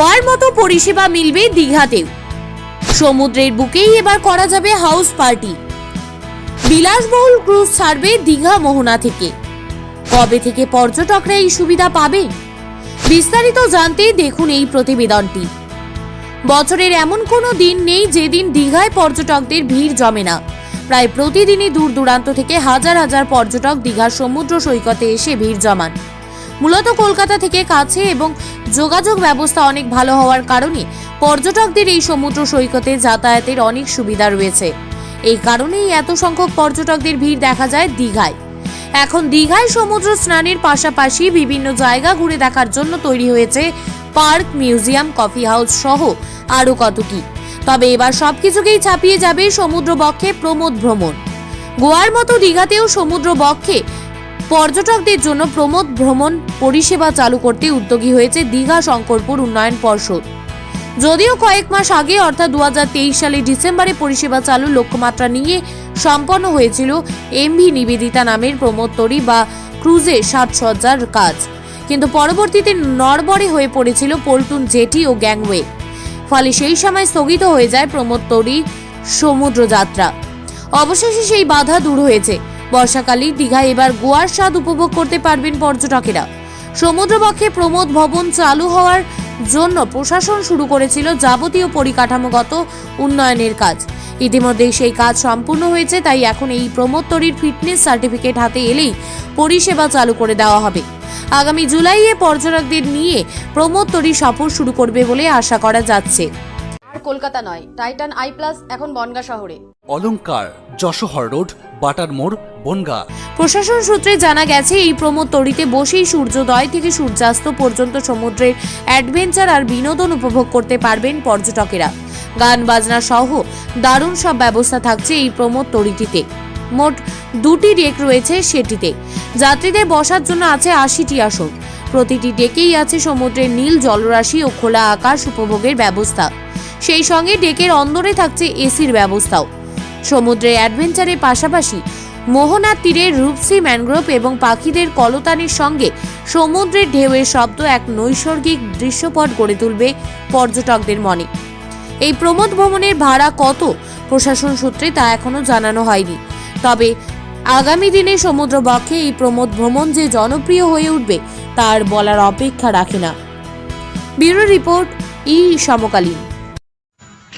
গোয়ার মতো পরিষেবা মিলবে দীঘাতেও। সমুদ্রের বুকেই এবার করা যাবে হাউস পার্টি। বিলাসবহুল ক্রুজ ছাড়বে দীঘা মোহনা থেকে। কবে থেকে পর্যটকরা এই সুবিধা পাবে? বিস্তারিত জানতে দেখুন এই প্রতিবেদনটি। বছরের এমন কোনো দিন নেই যেদিন দীঘায় পর্যটকদের ভিড় জমে না। প্রায় প্রতিদিনই দূর দূরান্ত থেকে হাজার হাজার পর্যটক দীঘার সমুদ্র সৈকতে এসে ভিড় জমান। মূলত কলকাতা থেকে কাছে এবং যোগাযোগ ব্যবস্থা অনেক ভালো হওয়ার কারণে পর্যটকদের এই সমুদ্র সৈকতে যাতায়াতের অনেক সুবিধা রয়েছে। এই কারণেই এত সংখ্যক পর্যটকদের ভিড় দেখা যায় দীঘায়। এখন দীঘায় সমুদ্র স্নানের পাশাপাশি বিভিন্ন জায়গা ঘুরে দেখার জন্য তৈরি হয়েছে পার্ক, মিউজিয়াম, কফি হাউস সহ আরও কত কি। তবে এবার সবকিছুকেই ছাপিয়ে যাবে সমুদ্র বক্ষে প্রমোদ ভ্রমণ। গোয়ার মতো দীঘাতেও সমুদ্র বক্ষে পর্যটকদের জন্য প্রমোদ ভ্রমণ পরিষেবা চালু করতে উদ্যোগী হয়েছে দীঘা শঙ্করপুর উন্নয়ন পর্ষদ। যদিও কয়েক মাস আগে, অর্থাৎ দু সালে ডিসেম্বরে পরিষেবা চালু লক্ষ্যমাত্রা নিয়ে সম্পন্ন হয়েছিল এমভি নিবেদিতা নামের প্রমোত্তরী বা ক্রুজে সাজসজ্জার কাজ। কিন্তু পরবর্তীতে নড়বড়ে হয়ে পড়েছিল পল্টুন জেটি ও গ্যাংওয়ে। ফলে সেই সময় স্থগিত হয়ে যায় প্রমোত্তরী সমুদ্র যাত্রা অবশেষে সেই বাধা দূর হয়েছে। বর্ষাকালেই দীঘায় এবার গোয়ার স্বাদ উপভোগ করতে পারবেন পর্যটকেরা। সমুদ্রপক্ষে প্রমোদ ভবন চালু হওয়ার জন্য প্রশাসন শুরু করেছিল যাবতীয় পরিকাঠামোগত উন্নয়নের কাজ। ইতিমধ্যে সেই কাজ সম্পূর্ণ হয়েছে, তাই এখন এই প্রমোদতরীর ফিটনেস সার্টিফিকেট হাতে এলেই পরিষেবা চালু করে দেওয়া হবে। আগামী জুলাইয়ে পর্যটকদের নিয়ে প্রমোদ প্রমোদতরী সফর শুরু করবে বলে আশা করা যাচ্ছে। আর কলকাতা নয় টাইটান আই প্লাস এখন বনগা শহরে। অলংকার যশোহর রোড বাটার মোড় বনগা। প্রশাসন সূত্রে জানা গেছে এই প্রমোদ তরিতে বসেই সূর্যোদয় থেকে সূর্যাস্ত পর্যন্ত সমুদ্রের অ্যাডভেঞ্চার আর বিনোদন উপভোগ করতে পারবেন পর্যটকেরা। গান বাজনা সহ দারুণ সব ব্যবস্থা থাকছে এই প্রমোদ তরিটিতে মোট দুটি ডেক রয়েছে সেটিতে। যাত্রীদের বসার জন্য আছে আশিটি আসন। প্রতিটি ডেকেই আছে সমুদ্রের নীল জলরাশি ও খোলা আকাশ উপভোগের ব্যবস্থা। সেই সঙ্গে ডেকের অন্দরে থাকছে এসির ব্যবস্থাও। সমুদ্রে অ্যাডভেঞ্চারের পাশাপাশি মোহনার তীরে রূপসি ম্যানগ্রোভ এবং পাখিদের কলতানির সঙ্গে সমুদ্রের ঢেউয়ের শব্দ এক নৈসর্গিক দৃশ্যপট গড়ে তুলবে পর্যটকদের মনে। এই প্রমোদ ভ্রমণের ভাড়া কত? প্রশাসন সূত্রে তা এখনও জানানো হয়নি। তবে আগামী দিনে সমুদ্র বক্ষে এই প্রমোদ ভ্রমণ যে জনপ্রিয় হয়ে উঠবে, তার বলার অপেক্ষা রাখে না। ব্যুরো রিপোর্ট ই সমকালীন।